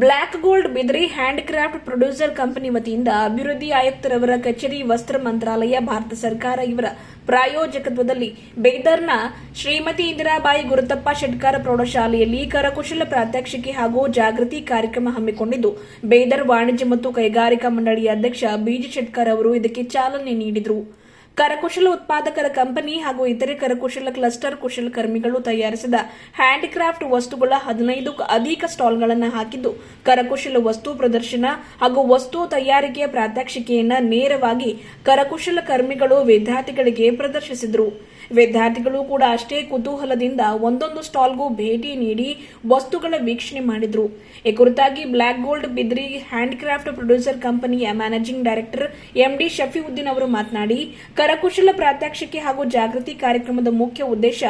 Black gold Bidri handcraft producer company ವತಿಯಿಂದ ಅಭಿವೃದ್ಧಿ ಆಯುಕ್ತರವರ ಕಚೇರಿ ವಸ್ತ್ರ ಮಂತ್ರಾಲಯ, ಭಾರತ ಸರ್ಕಾರ ಇವರ ಪ್ರಾಯೋಜಕತ್ವದಲ್ಲಿ ಬೇದರ್ನ ಶ್ರೀಮತಿ ಇಂದಿರಾಬಾಯಿ ಗುರುತಪ್ಪ ಶೆಟ್ಕಾರ ಪ್ರೌಢಶಾಲೆಯಲ್ಲಿ ಕರಕುಶಲ ಪ್ರಾತ್ಯಕ್ಷಿಕೆ ಹಾಗೂ ಜಾಗೃತಿ ಕಾರ್ಯಕ್ರಮ ಹಮ್ಮಿಕೊಂಡಿದ್ದು, ಬೇದರ್ ವಾಣಿಜ್ಯ ಮತ್ತು ಕೈಗಾರಿಕಾ ಮಂಡಳಿಯ ಅಧ್ಯಕ್ಷ ಬಿಜಿ ಶೆಟ್ಕರ್ ಅವರು ಇದಕ್ಕೆ ಚಾಲನೆ ನೀಡಿದರು. ಕರಕುಶಲ ಉತ್ಪಾದಕರ ಕಂಪನಿ ಹಾಗೂ ಇತರೆ ಕರಕುಶಲ ಕ್ಲಸ್ಟರ್ ಕುಶಲಕರ್ಮಿಗಳು ತಯಾರಿಸಿದ ಹ್ಯಾಂಡಿಕ್ರಾಫ್ಟ್ ವಸ್ತುಗಳ ಹದಿನೈದು ಅಧಿಕ ಸ್ಟಾಲ್ಗಳನ್ನು ಹಾಕಿದ್ದು, ಕರಕುಶಲ ವಸ್ತು ಪ್ರದರ್ಶನ ಹಾಗೂ ವಸ್ತು ತಯಾರಿಕೆಯ ಪ್ರಾತ್ಯಕ್ಷಿಕೆಯನ್ನು ನೇರವಾಗಿ ಕರಕುಶಲ ಕರ್ಮಿಗಳು ವಿದ್ಯಾರ್ಥಿಗಳಿಗೆ ಪ್ರದರ್ಶಿಸಿದರು. ವಿದ್ಯಾರ್ಥಿಗಳು ಕೂಡ ಅಷ್ಟೇ ಕುತೂಹಲದಿಂದ ಒಂದೊಂದು ಸ್ಟಾಲ್ಗೂ ಭೇಟಿ ನೀಡಿ ವಸ್ತುಗಳ ವೀಕ್ಷಣೆ ಮಾಡಿದ್ರು. ಈ ಕುರಿತಾಗಿ black gold Bidri handcraft producer ಕಂಪನಿಯ ಮ್ಯಾನೇಜಿಂಗ್ ಡೈರೆಕ್ಟರ್ ಎಂಡಿ ಶಫಿಉದ್ದೀನ್ ಅವರು ಮಾತನಾಡಿ, ಕರಕುಶಲ ಪ್ರಾತ್ಯಕ್ಷಿಕೆ ಹಾಗೂ ಜಾಗೃತಿ ಕಾರ್ಯಕ್ರಮದ ಮುಖ್ಯ ಉದ್ದೇಶ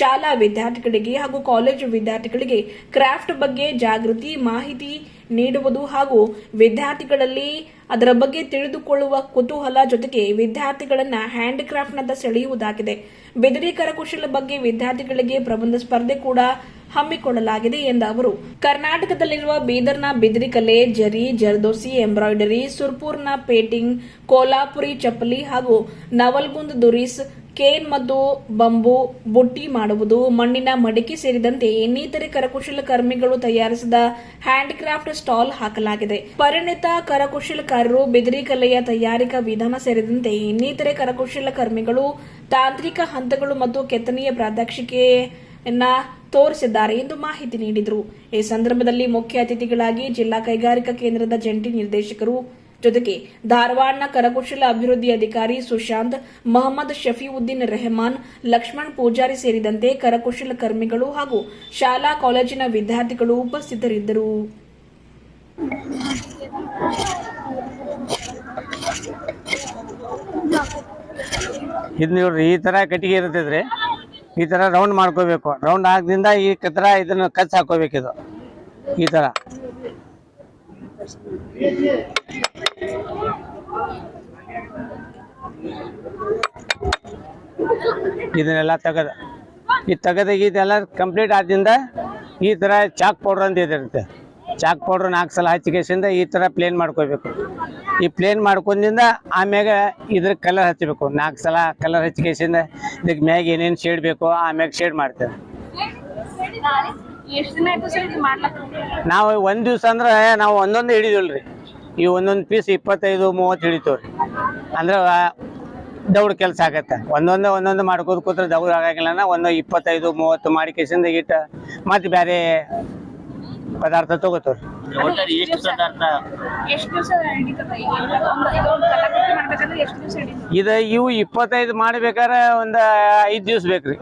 ಶಾಲಾ ವಿದ್ಯಾರ್ಥಿಗಳಿಗೆ ಹಾಗೂ ಕಾಲೇಜು ವಿದ್ಯಾರ್ಥಿಗಳಿಗೆ ಕ್ರಾಫ್ಟ್ ಬಗ್ಗೆ ಜಾಗೃತಿ, ಮಾಹಿತಿ ನೀಡುವುದು ಹಾಗೂ ವಿದ್ಯಾರ್ಥಿಗಳಲ್ಲಿ ಅದರ ಬಗ್ಗೆ ತಿಳಿದುಕೊಳ್ಳುವ ಕುತೂಹಲ ಜೊತೆಗೆ ವಿದ್ಯಾರ್ಥಿಗಳನ್ನ ಹ್ಯಾಂಡಿಕ್ರಾಫ್ಟ್ನತ್ತ ಸೆಳೆಯುವುದಾಗಿದೆ. ಬೆದರಿ ಕರಕುಶಲ ಬಗ್ಗೆ ವಿದ್ಯಾರ್ಥಿಗಳಿಗೆ ಪ್ರಬಂಧ ಸ್ಪರ್ಧೆ ಕೂಡ ಹಮ್ಮಿಕೊಳ್ಳಲಾಗಿದೆ ಎಂದ ಅವರು. ಕರ್ನಾಟಕದಲ್ಲಿರುವ ಬೀದರ್ನ ಬಿದಿರಿ ಕಲೆ ಜರಿ, ಜರ್ದೋಸಿ, ಎಂಬ್ರಾಯ್ಡರಿ, ಸುರ್ಪುರ್ನ ಪೇಟಿಂಗ್, ಕೋಲಾಪುರಿ, ಚಪ್ಪಲಿ ಹಾಗೂ ನವಲ್ಗುಂದ್, ದುರೀಸ್ ಕೇನ್ ಮತ್ತು ಬಂಬು ಬುಟ್ಟಿ ಮಾಡುವುದು, ಮಣ್ಣಿನ ಮಡಿಕೆ ಸೇರಿದಂತೆ ಇನ್ನಿತರೆ ಕರಕುಶಲ ಕರ್ಮಿಗಳು ತಯಾರಿಸಿದ ಹ್ಯಾಂಡ್ಕ್ರಾಫ್ಟ್ ಸ್ಟಾಲ್ ಹಾಕಲಾಗಿದೆ. ಪರಿಣಿತ ಕರಕುಶಲಕಾರರು, ಬಿದಿರಿ ಕಲೆಯ ತಯಾರಿಕಾ ವಿಧಾನ ಸೇರಿದಂತೆ ಇನ್ನಿತರೆ ಕರಕುಶಲ ಕರ್ಮಿಗಳು ತಾಂತ್ರಿಕ ಹಂತಗಳು ಮತ್ತು ಕೆತ್ತನೆಯ ಪ್ರಾತ್ಯಕ್ಷಿಕೆಯನ್ನ ತೋರಿಸಿದ್ದಾರೆ ಎಂದು ಮಾಹಿತಿ ನೀಡಿದರು. ಈ ಸಂದರ್ಭದಲ್ಲಿ ಮುಖ್ಯ ಅತಿಥಿಗಳಾಗಿ ಜಿಲ್ಲಾ ಕೈಗಾರಿಕಾ ಕೇಂದ್ರದ ಜಂಟಿ ನಿರ್ದೇಶಕರು ಜೊತೆಗೆ ಧಾರವಾಡನ ಕರಕುಶಲ ಅಭಿವೃದ್ಧಿ ಅಧಿಕಾರಿ ಸುಶಾಂತ್, ಮೊಹಮ್ಮದ್ ಶಫೀವುದ್ದೀನ್ ರೆಹಮಾನ್, ಲಕ್ಷ್ಮಣ್ ಪೂಜಾರಿ ಸೇರಿದಂತೆ ಕರಕುಶಲ ಕರ್ಮಿಗಳು ಹಾಗೂ ಶಾಲಾ ಕಾಲೇಜಿನ ವಿದ್ಯಾರ್ಥಿಗಳು ಉಪಸ್ಥಿತರಿದ್ದರು. ಇದು ನೋಡ್ರಿ, ಈ ತರ ಕಟ್ಟಿಗೆ ಇರ್ತೈತ್ರಿ ಈ ತರ ರೌಂಡ್ ಮಾಡ್ಕೋಬೇಕು. ರೌಂಡ್ ಆಗದಿಂದ ಈ ಕತ್ರ ಇದನ್ನ ಕಚ್ ಹಾಕೋಬೇಕು ಇದು ಈ ತರ. ಇದನ್ನೆಲ್ಲ ತೆಗದ. ಈ ತೆಗದ ಇದೆಲ್ಲ ಕಂಪ್ಲೀಟ್ ಆದ್ರಿಂದ ಈ ಥರ ಚಾಕ್ ಪೌಡ್ರ್ ಅಂತ ಇದಿರುತ್ತೆ. ಚಾಕ್ ಪೌಡ್ರ್ ನಾಲ್ಕು ಸಲ ಹಚ್ಚಿಗೆಸಿಂದ ಈ ಥರ ಪ್ಲೇನ್ ಮಾಡ್ಕೋಬೇಕು ಈ ಪ್ಲೇನ್ ಮಾಡ್ಕೊಂಡಿಂದ ಆಮ್ಯಾಗ ಇದ್ರ ಕಲರ್ ಹಚ್ಚಬೇಕು ನಾಲ್ಕು ಸಲ ಕಲರ್ ಹಚ್ಚಿಗೆಸಿಂದ ಇದಕ್ಕೆ ಮ್ಯಾಗ ಏನೇನು ಶೇಡ್ ಬೇಕು ಆಮ್ಯಾಗ ಶೇಡ್ ಮಾಡ್ತೇವೆ. ನಾವು ಒಂದು ದಿವಸ ಅಂದ್ರೆ ನಾವು ಒಂದೊಂದು ಹಿಡಿದಿಲ್ರಿ. ಈ ಒಂದೊಂದು ಪೀಸ್ ಇಪ್ಪತ್ತೈದು ಮೂವತ್ತು ಹಿಡಿತವ್ರಿ. ಅಂದ್ರೆ ದೌಡ್ ಕೆಲಸ ಆಗತ್ತೆ. ಒಂದೊಂದು ಒಂದೊಂದು ಮಾಡ್ಕೋದು ಕೂತ್ರೆ ದೌಡ್ ಆಗಂಗಿಲ್ಲ ಒಂದು ಇಪ್ಪತ್ತೈದು ಮೂವತ್ತು ಮಾಡಿ ಕೆಸಿಂದ ಇಟ್ಟ ಮತ್ತೆ ಬೇರೆ ಪದಾರ್ಥ ತಗೋತವ್ರಿ. ಇದು ಇವು ಇಪ್ಪತ್ತೈದು ಮಾಡ್ಬೇಕಾರೆ ಒಂದು ಐದು ದಿವ್ಸ ಬೇಕ್ರಿ.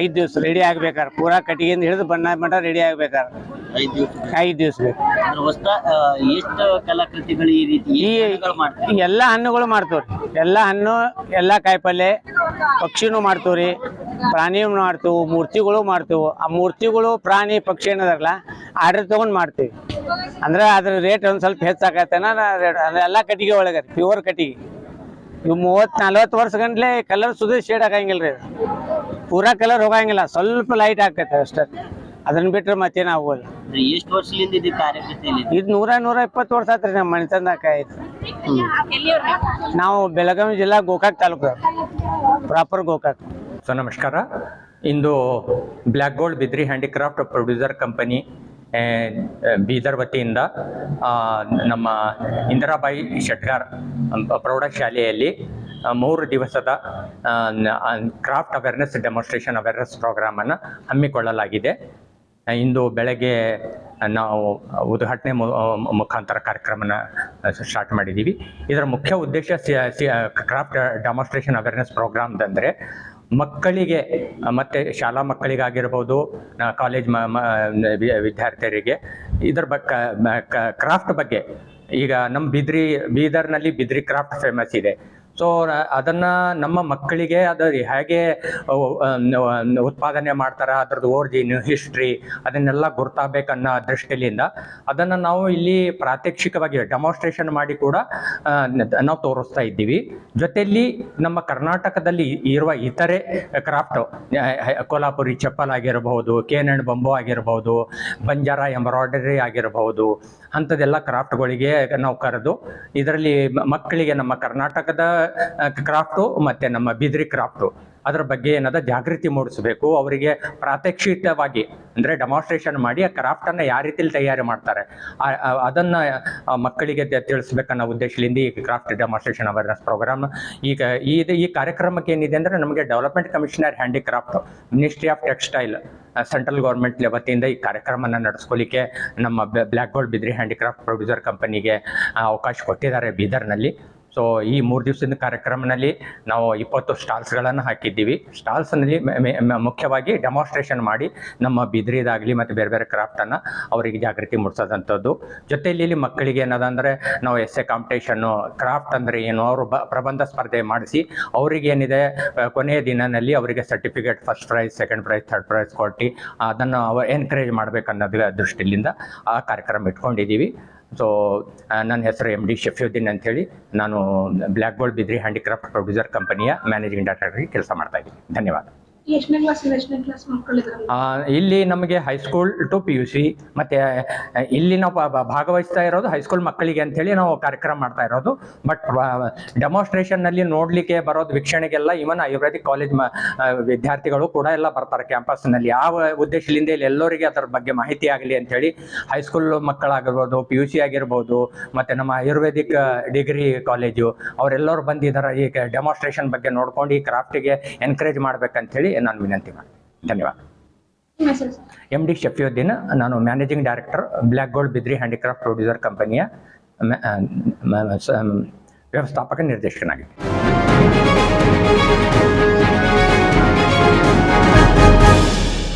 ಐದು ದಿವ್ಸ ರೆಡಿ ಆಗ್ಬೇಕಾರೆ. ಪೂರಾ ಕಟ್ಟಿಗೆಯಿಂದ ಹಿಡಿದು ಬಣ್ಣ ಮಟ ರೆಡಿ ಆಗ್ಬೇಕಾರೆ. ಐದು ದಿವಸ ಐದು ದಿವ್ಸ ಬೇಕು. ಅದ್ರ ಎಷ್ಟು ಕಲಾಕೃತಿಗಳು ಈ ರೀತಿ ಈ ಹಣ್ಣುಗಳು ಮಾಡ್ತಾರೆ? ಎಲ್ಲ ಹಣ್ಣುಗಳು ಮಾಡ್ತೇವ್ರಿ. ಎಲ್ಲಾ ಹಣ್ಣು ಎಲ್ಲಾ ಕಾಯಿಪಲ್ಲೆ ಪಕ್ಷಿನೂ ಮಾಡ್ತೇವ್ರಿ. ಪ್ರಾಣಿನೂ ಮಾಡ್ತೇವೆ ಮೂರ್ತಿಗಳು ಮಾಡ್ತೇವೆ. ಆ ಮೂರ್ತಿಗಳು ಪ್ರಾಣಿ ಪಕ್ಷಿ ಏನದಾರಲ್ಲ ಆರ್ಡರ್ ತಗೊಂಡ್ ಮಾಡ್ತೀವಿ. ಅಂದ್ರೆ ಅದ್ರ ರೇಟ್ ಒಂದ್ ಸ್ವಲ್ಪ ಹೆಚ್ಚಾಕತ್ತೇನ ಎಲ್ಲ ಕಟ್ಟಿಗೆ ಒಳಗೆ ಪ್ಯೂರ್ ಕಟ್ಟಿಗೆ. ಇವು ಮೂವತ್ತು ನಲ್ವತ್ತು ವರ್ಷ ಗಂಟ್ಲೆ ಕಲರ್ ಸುದೇ ಶೇಡ್ ಆಗಂಗಿಲ್ಲ ಇದು ಪೂರಾ ಕಲರ್ ಹೋಗಂಗಿಲ್ಲ ಸ್ವಲ್ಪ ಲೈಟ್ ಆಗ್ತೈತೆ ಅಷ್ಟೇ. ಅದನ್ನ ಬಿಟ್ರೆ ಮತ್ತೇನು ಆಗೋಲ್ಲ. ಎಷ್ಟು ವರ್ಷದಿಂದ ಇದು? ಇದು ನೂರ ನೂರ ಇಪ್ಪತ್ತು ವರ್ಷ ಆತ್ರಿ ನಮ್ಮ ಮಣಿತಂದಾಕ ಐತಿ ನಾವು ಬೆಳಗಾವಿ ಜಿಲ್ಲಾ ಗೋಕಾಕ್ ತಾಲೂಕು. ಪ್ರಾಪರ್ ಗೋಕಾಕ್. ಸೊ ನಮಸ್ಕಾರ. ಇಂದು black gold Bidri handicraft producer company Bidar ವತಿಯಿಂದ ನಮ್ಮ ಇಂದಿರಾಬಾಯಿ ಶೆಟ್ಗಾರ್ ಪ್ರೌಢಶಾಲೆಯಲ್ಲಿ ಮೂರು ದಿವಸದ ಕ್ರಾಫ್ಟ್ ಅವೇರ್ನೆಸ್ ಡೆಮಾನ್ಸ್ಟ್ರೇಷನ್ ಅವೇರ್ನೆಸ್ ಪ್ರೋಗ್ರಾಮನ್ನು ಹಮ್ಮಿಕೊಳ್ಳಲಾಗಿದೆ. ಇಂದು ಬೆಳಗ್ಗೆ ನಾವು ಉದ್ಘಾಟನೆ ಮುಖಾಂತರ ಕಾರ್ಯಕ್ರಮನ ಸ್ಟಾರ್ಟ್ ಮಾಡಿದ್ದೀವಿ. ಇದರ ಮುಖ್ಯ ಉದ್ದೇಶ ಕ್ರಾಫ್ಟ್ ಡೆಮಾನ್ಸ್ಟ್ರೇಷನ್ ಅವೇರ್ನೆಸ್ ಪ್ರೋಗ್ರಾಮ್ದಂದರೆ ಮಕ್ಕಳಿಗೆ ಮತ್ತು ಶಾಲಾ ಮಕ್ಕಳಿಗಾಗಿರ್ಬೋದು ಕಾಲೇಜ್ ವಿದ್ಯಾರ್ಥಿಯರಿಗೆ ಇದರ ಬಗ್ಗೆ ಕ್ರಾಫ್ಟ್ ಬಗ್ಗೆ, ಈಗ ನಮ್ಮ ಬಿದ್ರಿ, ಬೀದರ್ನಲ್ಲಿ ಬಿದ್ರಿ ಕ್ರಾಫ್ಟ್ ಫೇಮಸ್ ಇದೆ. ಸೊ ಅದನ್ನ ನಮ್ಮ ಮಕ್ಕಳಿಗೆ ಅದು ಹೇಗೆ ಉತ್ಪಾದನೆ ಮಾಡ್ತಾರೆ, ಅದ್ರದ್ದು ಓರ್ಜಿನ್ ಹಿಸ್ಟ್ರಿ ಅದನ್ನೆಲ್ಲ ಗುರ್ತಾಗಬೇಕನ್ನೋ ದೃಷ್ಟಿಯಿಂದ ಅದನ್ನ ನಾವು ಇಲ್ಲಿ ಪ್ರಾತ್ಯಕ್ಷಿಕವಾಗಿ ಡೆಮಾನ್ಸ್ಟ್ರೇಷನ್ ಮಾಡಿ ಕೂಡ ನಾವು ತೋರಿಸ್ತಾ ಇದ್ದೀವಿ. ಜೊತೆಯಲ್ಲಿ ನಮ್ಮ ಕರ್ನಾಟಕದಲ್ಲಿ ಇರುವ ಇತರೆ ಕ್ರಾಫ್ಟ್ ಕೊಲ್ಹಾಪುರಿ ಚಪ್ಪಲ್ ಆಗಿರಬಹುದು ಕೇನ್ ಅಂಡ್ ಬಂಬು ಆಗಿರಬಹುದು ಬಂಜಾರ ಎಂಬ್ರಾಯ್ಡರಿ ಆಗಿರಬಹುದು ಅಂಥದ್ದೆಲ್ಲ ಕ್ರಾಫ್ಟ್ಗಳಿಗೆ ನಾವು ಕರೆದು ಇದರಲ್ಲಿ ಮಕ್ಕಳಿಗೆ ನಮ್ಮ ಕರ್ನಾಟಕದ ಕ್ರಾಫ್ಟು ಮತ್ತು ನಮ್ಮ ಬಿದ್ರಿ ಕ್ರಾಫ್ಟು ಅದರ ಬಗ್ಗೆ ಏನದ ಜಾಗೃತಿ ಮೂಡಿಸಬೇಕು, ಅವರಿಗೆ ಪ್ರಾತ್ಯಕ್ಷಿಕವಾಗಿ ಅಂದರೆ ಡೆಮಾನ್ಸ್ಟ್ರೇಷನ್ ಮಾಡಿ ಆ ಕ್ರಾಫ್ಟನ್ನು ಯಾವ ರೀತಿಲಿ ತಯಾರಿ ಮಾಡ್ತಾರೆ. ಅದನ್ನ ಮಕ್ಕಳಿಗೆ ತಿಳಿಸ್ಬೇಕನ್ನೋ ಉದ್ದೇಶದಿಂದ ಈ ಕ್ರಾಫ್ಟ್ ಡೆಮಾನ್ಸ್ಟ್ರೇಷನ್ ಅವೇರ್ನೆಸ್ ಪ್ರೋಗ್ರಾಮ್ ಈಗ ಈ ಈ ಕಾರ್ಯಕ್ರಮಕ್ಕೆ ಏನಿದೆ ಅಂದರೆ ನಮಗೆ development commissioner handicraft ministry of textile central government ವತಿಯಿಂದ ಈ ಕಾರ್ಯಕ್ರಮನ ನಡೆಸ್ಕೊಳ್ಳಿಕ್ಕೆ ನಮ್ಮ black gold Bidri handicraft producer ಕಂಪನಿಗೆ ಅವಕಾಶ ಕೊಟ್ಟಿದ್ದಾರೆ ಬೀದರ್ನಲ್ಲಿ. ಸೊ ಈ ಮೂರು ದಿವಸದ ಕಾರ್ಯಕ್ರಮದಲ್ಲಿ ನಾವು ಇಪ್ಪತ್ತು ಸ್ಟಾಲ್ಸ್ಗಳನ್ನು ಹಾಕಿದ್ದೀವಿ. ಸ್ಟಾಲ್ಸ್ನಲ್ಲಿ ಮುಖ್ಯವಾಗಿ ಡೆಮಾನ್ಸ್ಟ್ರೇಷನ್ ಮಾಡಿ ನಮ್ಮ ಬಿದ್ರಿದಾಗಲಿ ಮತ್ತು ಬೇರೆ ಬೇರೆ ಕ್ರಾಫ್ಟನ್ನು ಅವರಿಗೆ ಜಾಗೃತಿ ಮೂಡಿಸೋದಂಥದ್ದು. ಜೊತೆಯಲ್ಲಿ ಇಲ್ಲಿ ಮಕ್ಕಳಿಗೆ ಏನದಂದರೆ ನಾವು ಎಸ್ ಎ ಕಾಂಪಿಟೇಷನ್ನು ಕ್ರಾಫ್ಟ್ ಅಂದರೆ ಏನು ಅವರು ಪ್ರಬಂಧ ಸ್ಪರ್ಧೆ ಮಾಡಿಸಿ ಅವರಿಗೆ ಏನಿದೆ ಕೊನೆಯ ದಿನದಲ್ಲಿ ಅವರಿಗೆ certificate first prize, second prize, third prize ಕೊಟ್ಟು ಅದನ್ನು ಎನ್ಕರೇಜ್ ಮಾಡಬೇಕನ್ನೋದ್ರ ದೃಷ್ಟಿಯಿಂದ ಆ ಕಾರ್ಯಕ್ರಮ ಇಟ್ಕೊಂಡಿದ್ದೀವಿ. ಸೊ ನನ್ನ ಹೆಸರು ಎಂ ಡಿ ಶಫಿಯುದ್ದೀನ್ ಅಂತೇಳಿ. ನಾನು black board Bidri handicraft producer ಕಂಪನಿಯ ಮ್ಯಾನೇಜಿಂಗ್ ಡೈರೆಕ್ಟರ್ ಕೆಲಸ ಮಾಡ್ತಾ ಇದ್ದೀನಿ. ಧನ್ಯವಾದ. ಇಲ್ಲಿ ನಮಗೆ high school to P U C ಮತ್ತೆ ಇಲ್ಲಿ ನಾವು ಭಾಗವಹಿಸ್ತಾ ಇರೋದು ಹೈಸ್ಕೂಲ್ ಮಕ್ಕಳಿಗೆ ಅಂತೇಳಿ ನಾವು ಕಾರ್ಯಕ್ರಮ ಮಾಡ್ತಾ ಇರೋದು. ಬಟ್ ಡೆಮಾನ್ಸ್ಟ್ರೇಷನ್ನಲ್ಲಿ ನೋಡ್ಲಿಕ್ಕೆ ಬರೋದು ವೀಕ್ಷಣೆಗೆಲ್ಲ ಇವನ್ ಆಯುರ್ವೇದಿಕ್ ಕಾಲೇಜ್ ವಿದ್ಯಾರ್ಥಿಗಳು ಕೂಡ ಎಲ್ಲ ಬರ್ತಾರೆ ಕ್ಯಾಂಪಸ್ನಲ್ಲಿ. ಯಾವ ಉದ್ದೇಶದಿಂದ ಇಲ್ಲಿ ಎಲ್ಲರಿಗೆ ಅದರ ಬಗ್ಗೆ ಮಾಹಿತಿ ಆಗಲಿ ಅಂತೇಳಿ ಹೈಸ್ಕೂಲ್ ಮಕ್ಕಳಾಗಿರ್ಬೋದು ಪಿ ಯು ಸಿ ಆಗಿರ್ಬೋದು, ಮತ್ತೆ ನಮ್ಮ ಆಯುರ್ವೇದಿಕ್ ಡಿಗ್ರಿ ಕಾಲೇಜು ಅವರೆಲ್ಲರೂ ಬಂದಿದ್ದಾರೆ ಈ ಡೆಮಾನ್ಸ್ಟ್ರೇಷನ್ ಬಗ್ಗೆ ನೋಡ್ಕೊಂಡು ಈ ಕ್ರಾಫ್ಟಿಗೆ ಎನ್ಕರೇಜ್ ಮಾಡ್ಬೇಕಂತೇಳಿ ನಾನು ವಿನಂತಿ ಮಾಡ್ತೀನಿ. ಧನ್ಯವಾದ. ಎಂ ಡಿ ಶಫಿಯುದ್ದೀನ್, ನಾನು managing director black gold Bidri handicraft producer ಕಂಪನಿಯ ವ್ಯವಸ್ಥಾಪಕ ನಿರ್ದೇಶಕನಾಗಿದ್ದೀನಿ.